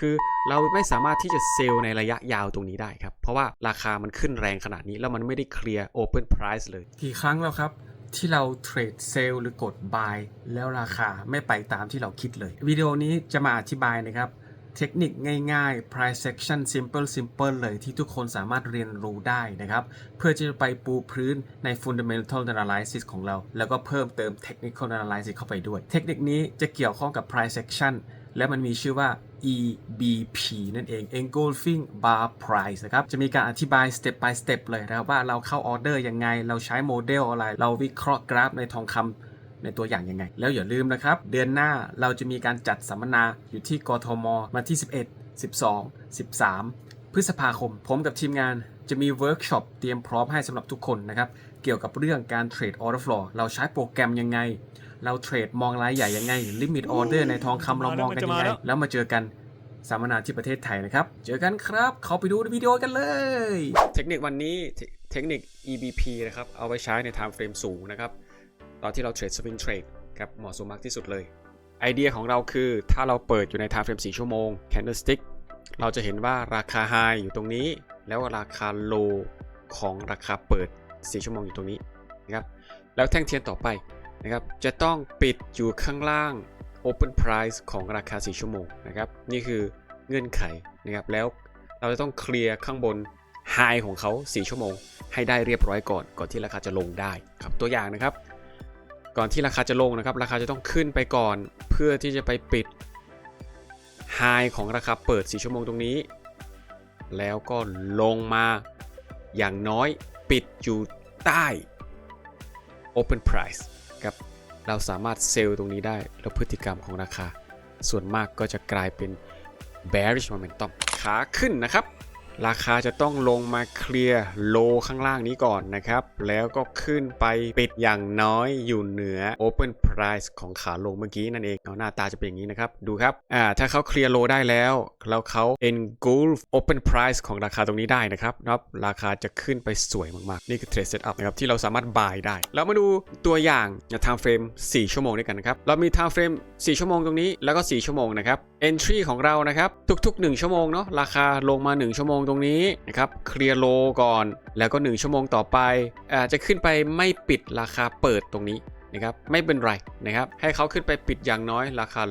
คือเราไม่สามารถที่จะเซลล์ในระยะยาวตรงนี้ได้ครับ เพราะว่าราคามันขึ้นแรงขนาดนี้ แล้วมันไม่ได้เคลียร์ Open Price เลย กี่ครั้งแล้วครับ ที่เราเทรดเซลล์หรือกด buy แล้วราคาไม่ไปตามที่เราคิดเลย วิดีโอนี้จะมาอธิบายนะครับ เทคนิคง่ายๆ price section simple simple เลยที่ทุกคนสามารถเรียนรู้ได้นะครับ เพื่อจะไปปูพื้นใน fundamental analysis ของเรา แล้วก็เพิ่มเติม technical analysis เข้าไปด้วย เทคนิคนี้จะเกี่ยวข้องกับ price section และมันมีชื่อว่า EBP นั่นเอง engulfing bar price นะครับ จะมีการอธิบาย step by step เลยนะครับ ว่าเราเข้าออเดอร์ยังไง เราใช้โมเดลอะไร เราวิเคราะห์กราฟในทองคำในตัวอย่างยังไง แล้วอย่าลืมนะครับ เดือนหน้าเราจะมีการจัดสัมมนาอยู่ที่กทมวันที่ 11 12 13 พฤษภาคม ผมกับทีมงานจะมีเวิร์กช็อปเตรียมพร้อมให้สำหรับทุกคนนะครับ เกี่ยวกับเรื่องการเทรดออเดอร์ฟลอเราใช้โปรแกรมยังไง เราเทรดมองรายใหญ่ยังไงลิมิตออเดอร์ในทองคำเรามองกันยังไง แล้วมาเจอกันสัมมนาที่ประเทศไทยนะครับ เจอกันครับ เข้าไปดูในวิดีโอกันเลย เทคนิควันนี้เทเทคนิค EBP นะครับ เอาไว้ใช้ใน time frame สูงนะครับ ตอนที่เราเทรด swing trade ครับเหมาะสมมากที่สุดเลย ไอเดียของเราคือ ถ้าเราเปิดอยู่ใน time frame 4 ชั่วโมง candlestick เราจะเห็นว่าราคา high อยู่ตรงนี้ แล้วราคา low ของราคาเปิด 4 ชั่วโมงอยู่ตรงนี้นะครับ แล้วแท่งเทียนต่อไป นะครับจะต้องปิดอยู่ข้างล่าง Open Price ของราคา 4 ชั่วโมงนะครับนี่คือเงื่อนไขนะครับแล้วเราจะต้องเคลียร์ข้างบน High ของเขา 4 ชั่วโมง ให้ได้เรียบร้อยก่อน ก่อนที่ราคาจะลงได้ครับตัวอย่างนะครับ ก่อนที่ราคาจะลงนะครับราคาจะต้องขึ้นไปก่อนเพื่อที่จะไปปิด High ของราคาเปิด 4 ชั่วโมงตรงนี้ แล้วก็ลงมาอย่างน้อยปิดอยู่ใต้ Open Price ครับเราสามารถเซลล์ตรงนี้ได้ แล้วพฤติกรรมของราคา ส่วนมากก็จะกลายเป็น bearish momentum ขาขึ้นนะครับ ราคาจะต้องลงมาเคลียร์โลข้างล่างนี้ก่อนนะครับ แล้วก็ขึ้นไปปิดอย่างน้อยอยู่เหนือ Open Price ของขาลงเมื่อกี้นั่นเองเอาหน้าตาจะเป็นอย่างนี้นะครับ ดูครับอ่าถ้าเขาเคลียร์โลได้แล้วแล้วเขา engulf Open Price ของราคาตรงนี้ได้นะครับนะครับราคาจะขึ้นไปสวยมากๆ นี่คือ Trade Setup นะครับที่เราสามารถ buy ได้ แล้วมาดูตัวอย่าง time frame 4 ชั่วโมงด้วยกันนะครับเรามี time frame 4 ชั่วโมงตรงนี้แล้วก็ 4 ชั่วโมงนะครับ entry ของเรานะครับ ทุกๆ 1 ชั่วโมงเนาะราคาลงมา 1 ชั่วโมงตรงนี้นะครับเคลียร์โลก่อน แล้วก็ 1 ชั่วโมงต่อไปอาจจะขึ้นไปไม่ปิดราคาเปิดตรงนี้นะครับไม่เป็นไรนะครับให้เขาขึ้นไปปิดอย่างน้อยราคา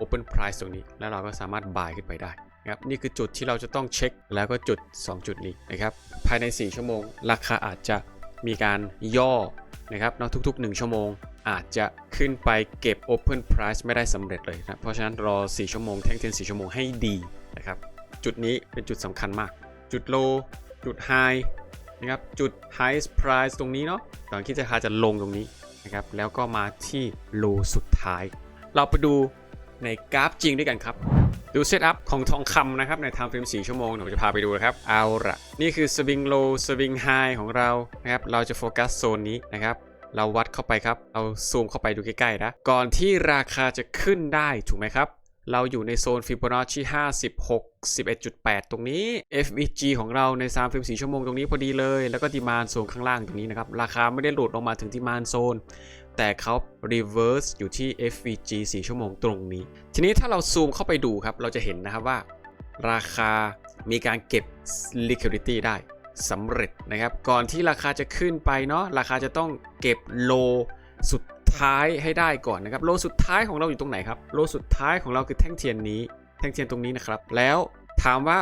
Open Price ตรงนี้ แล้วเราก็สามารถ buy ขึ้นไปได้นะครับนี่คือจุดที่เราจะต้องเช็คแล้วก็จุด 2 จุดนี้นะครับภายใน 4 ชั่วโมง ราคาอาจจะมีการย่อนะครับเนอะทุก ๆ 1 ชั่วโมง อาจจะขึ้นไปเก็บ Open Price ไม่ได้สำเร็จเลยนะ เพราะฉะนั้นรอ 4 ชั่วโมง แท่งเทียน 4 ชั่วโมงให้ดีนะครับ จุดนี้เป็นจุดสำคัญมาก จุด low จุด high นะครับ จุด highest price ตรงนี้เนาะก่อนที่ราคาจะลงตรงนี้นะครับ แล้วก็มาที่ low สุดท้าย เราไปดูในกราฟจริงด้วยกันครับ ดูเซตอัพของทองคำนะครับ ใน time frame 4ชั่วโมงเดี๋ยวผมจะพาไปดูนะครับ เอาละนี่คือ swing low swing high ของเรานะครับ เราจะโฟกัสโซนนี้นะครับ เราวัดเข้าไปครับ เอาซูมเข้าไปดูใกล้ๆนะ ก่อนที่ราคาจะขึ้นได้ถูกไหมครับ เราอยู่ในโซนฟิโบนัชชี56 11.8 ตรงนี้ FVG ของเราใน3ฟิล์ม4ชั่วโมงตรงนี้พอดีเลย แล้วก็ดีมานโซนข้างล่างตรงนี้นะครับ ราคาไม่ได้หลุดลงมาถึงดีมานโซน แต่เขา reverse อยู่ที่ FVG 4 ชั่วโมงตรงนี้ ทีนี้ถ้าเราซูมเข้าไปดูครับ เราจะเห็นนะครับว่า ราคามีการเก็บ liquidity ได้ สำเร็จนะครับ ก่อนที่ราคาจะขึ้นไปเนาะราคาจะต้องเก็บโลสุดท้ายให้ได้ก่อนนะครับ โลสุดท้ายของเราอยู่ตรงไหนครับ โลสุดท้ายของเราคือแท่งเทียนนี้ แท่งเทียนตรงนี้นะครับ แล้วถามว่า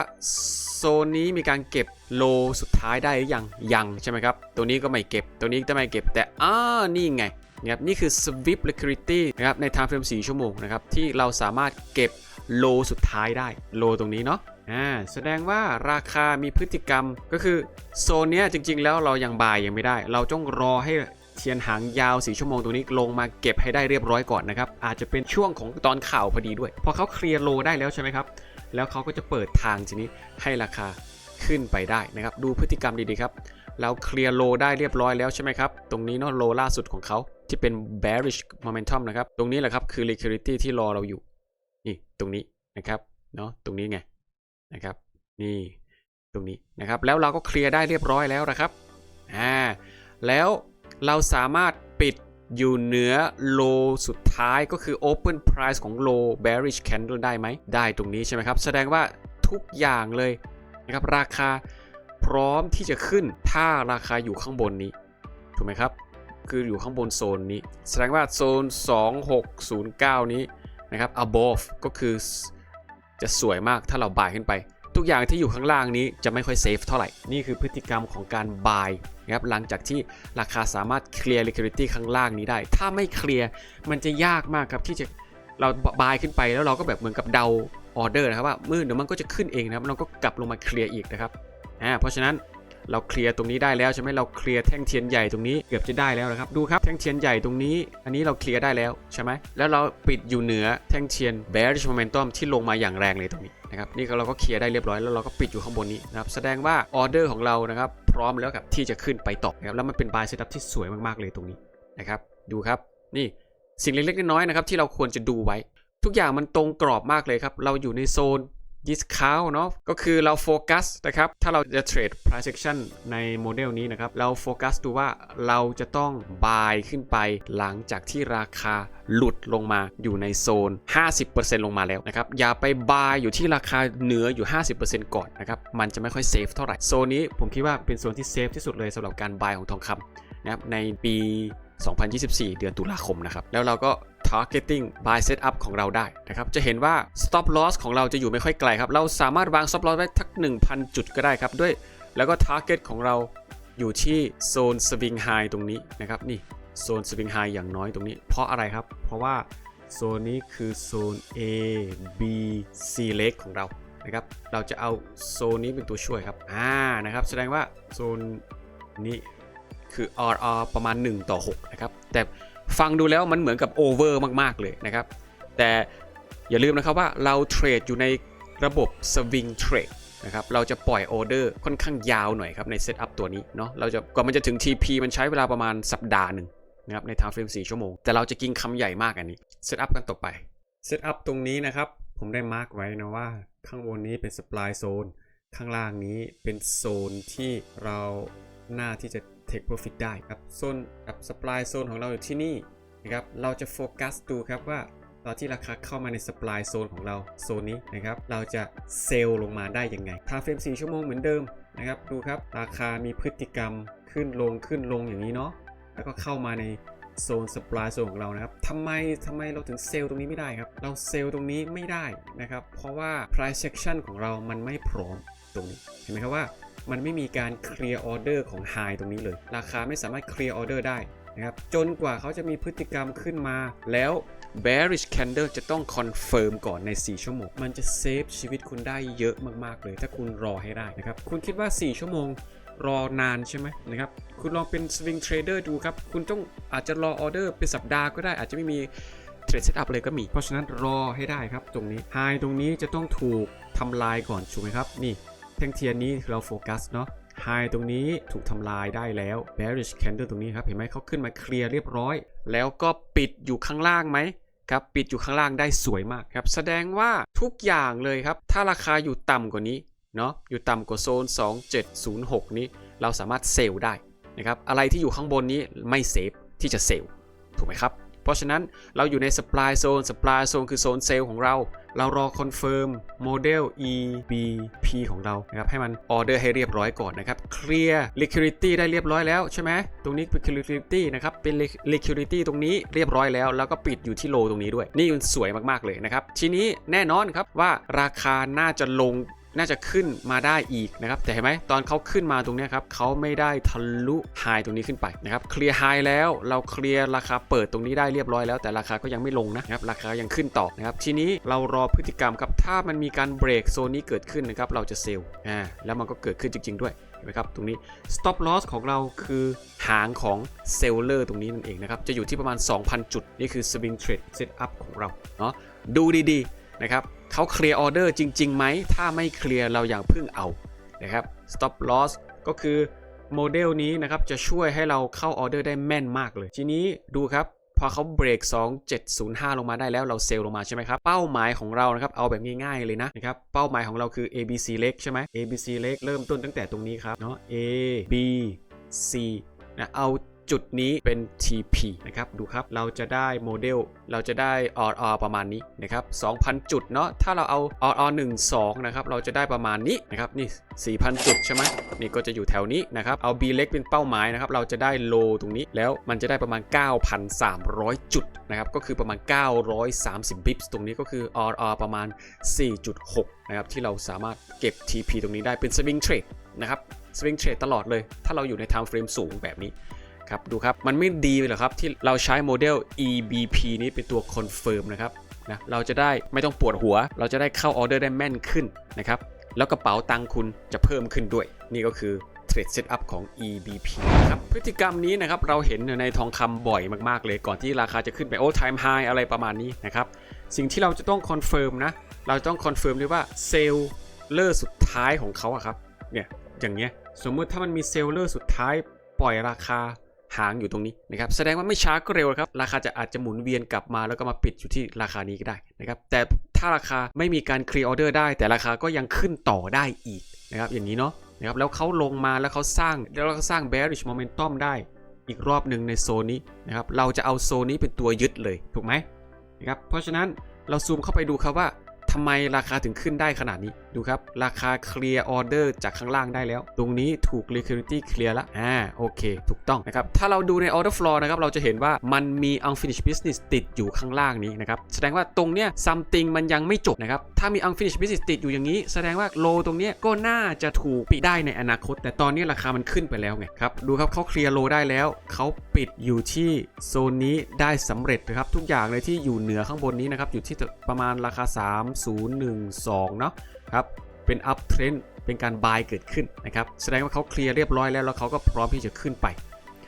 โซนนี้มีการเก็บโลสุดท้ายได้หรือยัง ยังใช่ไหมครับ ตัวนี้ก็ไม่เก็บ ตัวนี้ก็ไม่เก็บ แต่อ้านี่ไงนะครับ นี่คือ sweep liquidity นะครับ ใน time frame 4ชั่วโมงนะครับ ที่เราสามารถเก็บโลสุดท้ายได้ โลตรงนี้เนาะ อ่าแสดงว่าราคามีพฤติกรรมก็คือโซนเนี้ยจริง ๆ แล้วเรายังบายยังไม่ได้ เราต้องรอให้เทียนหางยาว4ชั่วโมงตรงนี้ลงมาเก็บให้ได้เรียบร้อยก่อนนะครับ อาจจะเป็นช่วงของตอนข่าวพอดีด้วย พอเขาเคลียร์โลได้แล้วใช่ไหมครับ แล้วเขาก็จะเปิดทางทีนี้ให้ราคาขึ้นไปได้นะครับ ดูพฤติกรรมดีๆครับ เราเคลียร์โลได้เรียบร้อยแล้วใช่ไหมครับ ตรงนี้เนาะโลล่าสุดของเขาที่เป็น bearish momentum นะครับ ตรงนี้แหละครับคือ liquidity ที่รอเราอยู่ นี่ตรงนี้นะครับ เนาะตรงนี้ไง นะครับ นี่ตรงนี้นะครับ แล้วเราก็เคลียร์ได้เรียบร้อยแล้วนะครับ อ่า แล้วเราสามารถปิดอยู่เหนือ low สุดท้ายก็คือ open price ของ low bearish candle ได้ไหม ได้ตรงนี้ใช่ไหมครับ แสดงว่าทุกอย่างเลยนะครับ ราคาพร้อมที่จะขึ้นถ้าราคาอยู่ข้างบนนี้ ถูกไหมครับ คืออยู่ข้างบนโซนนี้ แสดงว่าโซน 2609 นี้นะครับ above ก็คือ จะสวยมากถ้าเราบายขึ้นไป ทุกอย่างที่อยู่ข้างล่างนี้จะไม่ค่อยเซฟเท่าไหร่ นี่คือพฤติกรรมของการ buy นะครับหลังจากที่ราคาสามารถเคลียร์ liquidity ข้างล่างนี้ได้ ถ้าไม่เคลียร์มันจะยากมากครับที่จะเรา buy ขึ้นไปแล้วเราก็แบบเหมือนกับเดาออเดอร์นะครับว่ามือเดี๋ยวมันก็จะขึ้นเองนะครับเราก็กลับลงมาเคลียร์อีกนะครับอ่าเพราะฉะนั้น เราเคลียร์ตรงนี้ได้แล้วใช่ไหมเราเคลียร์แท่งเทียนใหญ่ตรงนี้เกือบจะได้แล้วนะครับดูครับแท่งเทียนใหญ่ตรงนี้ อันนี้เราเคลียร์ได้แล้วใช่ไหมแล้วเราปิดอยู่เหนือแท่งเทียน bearish momentum ที่ลงมาอย่างแรงเลยตรงนี้นะครับนี่เราก็เคลียร์ได้เรียบร้อยแล้วเราก็ปิดอยู่ข้างบนนี้นะครับแสดงว่าออเดอร์ของเรานะครับพร้อมแล้วกับที่จะขึ้นไปต่อนะครับแล้วมันเป็น buy setup ที่สวยมากๆเลยตรงนี้นะครับดูครับนี่สิ่งเล็กๆน้อยๆนะครับที่เราควรจะดูไว้ ทุกอย่างมันตรงกรอบมากเลยครับเราอยู่ในโซน discount เนาะก็คือเราโฟกัสนะครับ ถ้าเราจะเทรด price action ในโมเดลนี้นะครับ เราโฟกัสดูว่าเราจะต้อง buy ขึ้นไปหลังจากที่ราคาหลุดลงมาอยู่ในโซน 50%ลงมาแล้วนะครับ อย่าไป buy อยู่ที่ราคาเหนืออยู่ 50%ก่อนนะครับ มันจะไม่ค่อยเซฟเท่าไหร่ โซนนี้ผมคิดว่าเป็นโซนที่เซฟที่สุดเลยสำหรับการ buy ของทองคำนะครับในปี 2024 เดือนตุลาคมนะครับ แล้วเราก็ targeting buy setup ของเราได้นะครับ จะเห็นว่า stop loss ของเราจะอยู่ไม่ค่อยไกลครับ เราสามารถวาง stop loss ไว้ทัก 1,000 จุดก็ได้ครับ ด้วย แล้วก็ target ของเราอยู่ที่โซน swing high ตรงนี้นะครับ นี่โซน swing high อย่างน้อยตรงนี้ เพราะอะไรครับ เพราะว่าโซนนี้คือโซน A B C leg ของเรานะครับ เราจะเอาโซนนี้เป็นตัวช่วยครับ อ่า นะครับ แสดงว่าโซนนี้คือ RR ประมาณ 1 ต่อ 6 นะครับ แต่ ฟังดูแล้วมันเหมือนกับโอเวอร์มากๆเลยนะครับ แต่อย่าลืมนะครับว่าเราเทรดอยู่ในระบบ Swing Trade นะครับเราจะปล่อยออเดอร์ค่อนข้างยาวหน่อยครับในเซตอัพตัวนี้เนาะเราจะกว่ามันจะถึง TP มันใช้เวลาประมาณสัปดาห์หนึ่งนะครับในทางเฟรม4ชั่วโมง แต่เราจะกินคำใหญ่มากอันนี้เซตอัพกันต่อไปเซตอัพตรงนี้นะครับ ผมได้มาร์กไว้นะว่าข้างบนนี้เป็น supply zone ข้างล่างนี้เป็นโซนที่เราหน้าที่จะ take profit ได้ครับโซนกับ supply zone ของเราอยู่ที่นี่นะครับเราจะโฟกัสดูครับว่าตอนที่ราคาเข้ามาใน supply zone ของเราโซนนี้นะครับเราจะเซลล์ลงมาได้ยังไงทาเฟรม4ชั่วโมงเหมือนเดิมนะครับดูครับราคามีพฤติกรรมขึ้นลงขึ้นลงอย่างนี้เนาะแล้วก็เข้ามาในโซน supply zone ของเรานะครับทำไมทำไมเราถึงเซลล์ตรงนี้ไม่ได้ครับ เราเซลล์ตรงนี้ไม่ได้นะครับ เพราะว่า price section ของเรามันไม่พร้อมตรงนี้ เห็นไหมครับว่า มันไม่มีการเคลียร์ออเดอร์ของ High ตรงนี้เลย ราคาไม่สามารถเคลียร์ออเดอร์ได้นะครับจนกว่าเขาจะมีพฤติกรรมขึ้นมา แล้ว bearish candle จะต้องคอนเฟิร์มก่อนใน 4 ชั่วโมง มันจะเซฟชีวิตคุณได้เยอะมากๆเลย ถ้าคุณรอให้ได้นะครับ คุณคิดว่า 4 ชั่วโมงรอนานใช่ไหมนะครับ คุณลองเป็น swing trader ดูครับ คุณต้องอาจจะรอออเดอร์เป็นสัปดาห์ก็ได้ อาจจะไม่มีเทรดเซตอัพเลยก็มี เพราะฉะนั้นรอให้ได้ครับตรงนี้ High ตรงนี้จะต้องถูกทำลายก่อนถูกไหมครับ นี่ แท่งเทียนนี้เราโฟกัสเนาะ High ตรงนี้ถูกทำลายได้แล้ว bearish candle ตรงนี้ครับ เห็นไหมเขาขึ้นมาเคลียร์เรียบร้อย แล้วก็ปิดอยู่ข้างล่างไหมครับปิดอยู่ข้างล่างได้สวยมากครับแสดงว่าทุกอย่างเลยครับ ถ้าราคาอยู่ต่ำกว่านี้เนาะอยู่ต่ำกว่าโซน 2706 นี้ เราสามารถเซลล์ได้นะครับอะไรที่อยู่ข้างบนนี้ไม่เซฟที่จะเซลล์ถูกไหมครับ เพราะฉะนั้นเราอยู่ใน supply zone supply zone คือโซนเซลล์ของเรา เรารอคอนเฟิร์มโมเดล EBP ของเรานะครับให้มันออเดอร์ให้เรียบร้อยก่อนนะครับเคลียร์ liquidity ได้เรียบร้อยแล้วใช่ไหมตรงนี้เป็น liquidity นะครับเป็น liquidity ตรงนี้เรียบร้อยแล้ว แล้วก็ปิดอยู่ที่โลตรงนี้ด้วย นี่มันสวยมากๆเลยนะครับทีนี้แน่นอนครับว่าราคาน่าจะลง น่าจะขึ้นมาได้อีกนะครับแต่เห็นไหมตอนเขาขึ้นมาตรงนี้ครับเขาไม่ได้ทะลุไฮตรงนี้ขึ้นไปนะครับเคลียร์ไฮแล้วเราเคลียร์ราคาเปิดตรงนี้ได้เรียบร้อยแล้ว แต่ราคาก็ยังไม่ลงนะครับราคายังขึ้นต่อนะครับทีนี้เรารอพฤติกรรมครับถ้ามันมีการเบรกโซนนี้เกิดขึ้นนะครับเราจะเซลล์อ่าแล้วมันก็เกิดขึ้นจริง ๆ ด้วยเห็นไหมครับตรงนี้ stop loss ของเราคือหางของเซลเลอร์ตรงนี้นั่นเองนะครับจะอยู่ที่ประมาณ 2,000 จุด นี่คือ swing trade setup ของเราเนาะดูดีๆ นะครับเขาเคลียร์ออเดอร์จริงๆไหมถ้าไม่เคลียร์เราอย่างพึ่งเอานะครับ stop loss ก็คือโมเดลนี้นะครับจะช่วยให้เราเข้าออเดอร์ได้แม่นมากเลย ทีนี้ดูครับพอเขาเบรก 2705 ลงมาได้แล้วเราเซลลงมาใช่ไหมครับ เป้าหมายของเรานะครับเอาแบบง่ายๆเลยนะนะครับเป้าหมายของเราคือ ABC เล็กใช่ไหม ABC เล็กเริ่มต้นตั้งแต่ตรงนี้ครับเนาะ A B C นะเอา จุดนี้เป็น TP นะครับ ดูครับ เราจะได้โมเดล เราจะได้ RR ประมาณนี้นะครับ 2,000 จุดเนาะ ถ้าเราเอา RR 1 2นะครับ เราจะได้ประมาณนี้นะครับ นี่ 4,000 จุดใช่ไหมนี่ก็จะอยู่แถวนี้นะครับ เอา B เล็กเป็นเป้าหมายนะครับ เราจะได้โลตรงนี้ แล้วมันจะได้ประมาณ 9,300 จุดนะครับ ก็คือประมาณ 930บิปตรงนี้ก็คือ RR ประมาณ 4.6 นะครับ ที่เราสามารถเก็บ TP ตรงนี้ได้เป็น swing trade นะครับ swing trade ตลอดเลย ถ้าเราอยู่ใน time frame สูงแบบนี้ ครับดูครับมันไม่ดีเลยหรอครับที่เราใช้โมเดล EBP นี้เป็นตัว confirm นะครับนะเราจะได้ไม่ต้องปวดหัว เราจะได้เข้าออเดอร์ได้แม่นขึ้นนะครับแล้วกระเป๋าตังคุณจะเพิ่มขึ้นด้วย นี่ก็คือ Trade Setup ของ EBP นะครับพฤติกรรมนี้นะครับเราเห็นในทองคำบ่อยมากๆ เลยก่อนที่ราคาจะขึ้นไป all time high อะไรประมาณนี้นะครับสิ่งที่เราจะต้องคอนเฟิร์มนะเราต้องคอนเฟิร์มด้วยว่าเซลเลอร์สุดท้ายของเขาอะครับเนี่ยอย่างเงี้ยสมมติถ้ามันมีเซลเลอร์สุดท้ายปล่อยราคา หางอยู่ตรงนี้นะครับแสดงว่าไม่ช้าก็เร็วครับราคาจะอาจจะหมุนเวียนกลับมาแล้วก็มาปิดอยู่ที่ราคานี้ก็ได้นะครับแต่ถ้าราคาไม่มีการเคลียร์ออเดอร์ได้ แต่ราคาก็ยังขึ้นต่อได้อีกนะครับอย่างนี้เนาะนะครับแล้วเขาลงมาแล้วเขาสร้างแล้วเขาสร้าง bearish momentum ได้อีกรอบหนึ่งในโซนนี้นะครับเราจะเอาโซนนี้เป็นตัวยึดเลยถูกไหมนะครับเพราะฉะนั้นเราซูมเข้าไปดูครับว่า ทำไมราคาถึงขึ้นได้ขนาดนี้ ดูครับ ราคาเคลียร์ออเดอร์จากข้างล่างได้แล้ว ตรงนี้ถูก liquidity เคลียร์ละอ่าโอเค ถูกต้องนะครับ ถ้าเราดูใน order flow นะครับ เราจะเห็นว่ามันมี unfinished business ติดอยู่ข้างล่างนี้นะครับ แสดงว่าตรงเนี้ย something มันยังไม่จบนะครับ ถ้ามี unfinished business ติดอยู่อย่างนี้ แสดงว่า low ตรงนี้ก็น่าจะถูกปิดได้ในอนาคต แต่ตอนนี้ราคามันขึ้นไปแล้วไงครับ ดูครับเขาเคลียร์ low ได้แล้ว เขาปิดอยู่ที่โซนนี้ได้สำเร็จนะครับ ทุกอย่างเลยที่อยู่เหนือข้างบนนี้นะครับ อยู่ที่ประมาณราคา 3012 เนาะครับ เป็น up trend เป็นการ buy เกิดขึ้นนะครับ แสดงว่าเขาเคลียร์เรียบร้อยแล้วแล้วเขาก็พร้อมที่จะขึ้นไป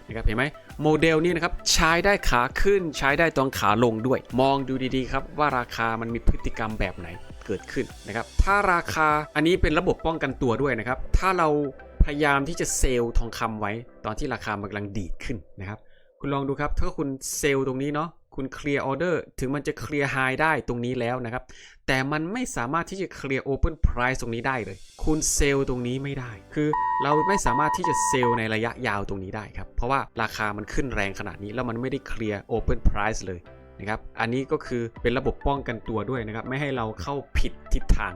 นะครับเห็นไหมโมเดลนี้นะครับใช้ได้ขาขึ้นใช้ได้ตอนขาลงด้วย มองดูดีๆครับว่าราคามันมีพฤติกรรมแบบไหน เกิดขึ้นนะครับ ถ้าราคาอันนี้เป็นระบบป้องกันตัวด้วยนะครับ ถ้าเราพยายามที่จะเซลล์ทองคำไว้ ตอนที่ราคามันกำลังดีดขึ้นนะครับ คุณลองดูครับ ถ้าคุณเซลล์ตรงนี้เนาะคุณเคลียร์ออเดอร์ถึงมันจะเคลียร์ไฮได้ตรงนี้แล้วนะครับ แต่มันไม่สามารถที่จะเคลียร์โอเพนไพรซ์ตรงนี้ได้เลย คุณเซลล์ตรงนี้ไม่ได้ คือเราไม่สามารถที่จะเซลล์ในระยะยาวตรงนี้ได้ครับ เพราะว่าราคามันขึ้นแรงขนาดนี้แล้วมันไม่ได้เคลียร์โอเพนไพรซ์เลย นะครับ อันนี้ก็คือเป็นระบบป้องกันตัวด้วยนะครับ ไม่ให้เราเข้าผิดทิศทาง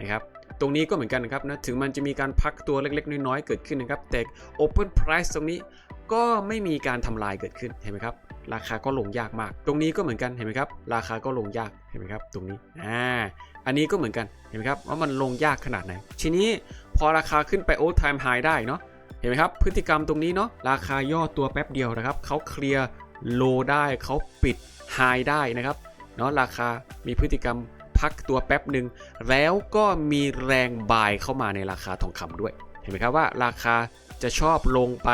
นะครับตรงนี้ก็เหมือนกันนะครับนะถึงมันจะมีการพักตัวเล็กๆ น้อยๆ เกิดขึ้นนะครับ แต่ Open Price ตรงนี้ก็ไม่มีการทำลายเกิดขึ้นเห็นไหมครับ ราคาก็ลงยากมาก ตรงนี้ก็เหมือนกันเห็นไหมครับ ราคาก็ลงยากเห็นไหมครับ ตรงนี้อ่าอันนี้ก็เหมือนกันเห็นไหมครับว่ามันลงยากขนาดไหน ทีนี้พอราคาขึ้นไป All Time High ได้เนาะเห็นไหมครับพฤติกรรมตรงนี้เนาะราคาย่อตัวแป๊บเดียวนะครับเขาเคลียร์ โลได้เขาปิดไฮได้นะครับเนาะราคามีพฤติกรรมพักตัวแป๊บหนึ่งแล้วก็มีแรงบายเข้ามาในราคาทองคำด้วย เห็นไหมครับว่าราคาจะชอบลงไป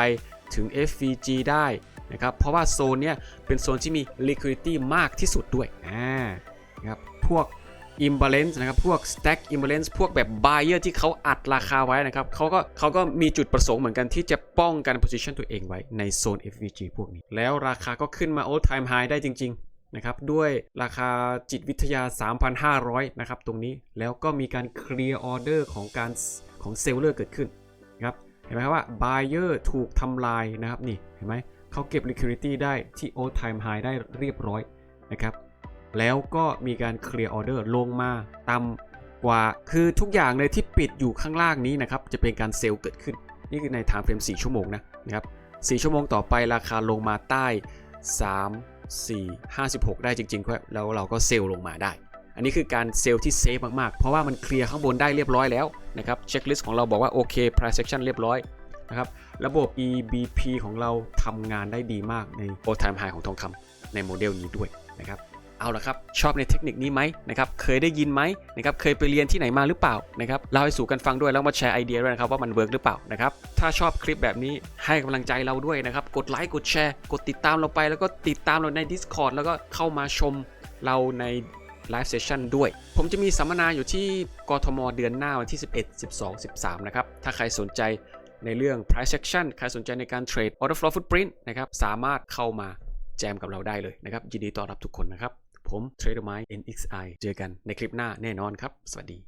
ถึง FVG ได้นะครับเพราะว่าโซนเนี้ยเป็นโซนที่มี liquidity มากที่สุดด้วยอ่านะครับพวก imbalance นะครับพวก stack imbalance พวกแบบ buyer ที่เขาอัดราคาไว้นะครับเขาก็เขาก็มีจุดประสงค์เหมือนกันที่จะป้องกัน position ตัวเองไว้ในโซน FVG พวกนี้ แล้วราคาก็ขึ้นมา all time high ได้จริง ๆนะครับด้วยราคาจิตวิทยา 3,500 นะครับตรงนี้แล้วก็มีการเคลียร์ออเดอร์ของการของเซลเลอร์เกิดขึ้นนะครับเห็นไหมครับว่า buyer ถูกทำลายนะครับนี่เห็นไหมเขาเก็บ liquidity ได้ที่ all time high ได้เรียบร้อยนะครับ แล้วก็มีการเคลียร์ออเดอร์ลงมาต่ำกว่า คือทุกอย่างเลยที่ปิดอยู่ข้างล่างนี้นะครับ จะเป็นการเซลล์เกิดขึ้น นี่คือใน time frame 4ชั่วโมงนะนะครับ4ชั่วโมงต่อไปราคาลงมาใต้ 3 4 56 ได้จริงๆครับแล้วเราก็เซลล์ลงมาได้ อันนี้คือการเซลล์ที่เซฟมากๆ เพราะว่ามันเคลียร์ข้างบนได้เรียบร้อยแล้วนะครับเช็คลิสต์ของเราบอกว่าโอเค price action เรียบร้อยนะครับระบบ EBP ของเราทำงานได้ดีมากใน all time high ของทองคำในโมเดลนี้ด้วยนะครับ เอาละครับชอบในเทคนิคนี้ไหมนะครับเคยได้ยินไหมนะครับเคยไปเรียนที่ไหนมาหรือเปล่านะครับเล่าให้สู่กันฟังด้วยแล้วมาแชร์ไอเดียด้วยนะครับว่ามันเวิร์กหรือเปล่านะครับถ้าชอบคลิปแบบนี้ให้กำลังใจเราด้วยนะครับกดไลค์กดแชร์ กดติดตามเราไป แล้วก็ติดตามเราใน Discord แล้วก็เข้ามาชมเราในไลฟ์เซสชันด้วย ผมจะมีสัมมนาอยู่ที่กทมเดือนหน้าวันที่ 11 12 13 นะครับ ถ้าใครสนใจในเรื่อง price action ใครสนใจในการเทรด order flow footprint นะครับ สามารถเข้ามาแจมกับเราได้เลยนะครับ ยินดีต้อนรับทุกคนนะครับ ผมเทรดไม้ NXI เจอกันในคลิปหน้าแน่นอนครับ สวัสดี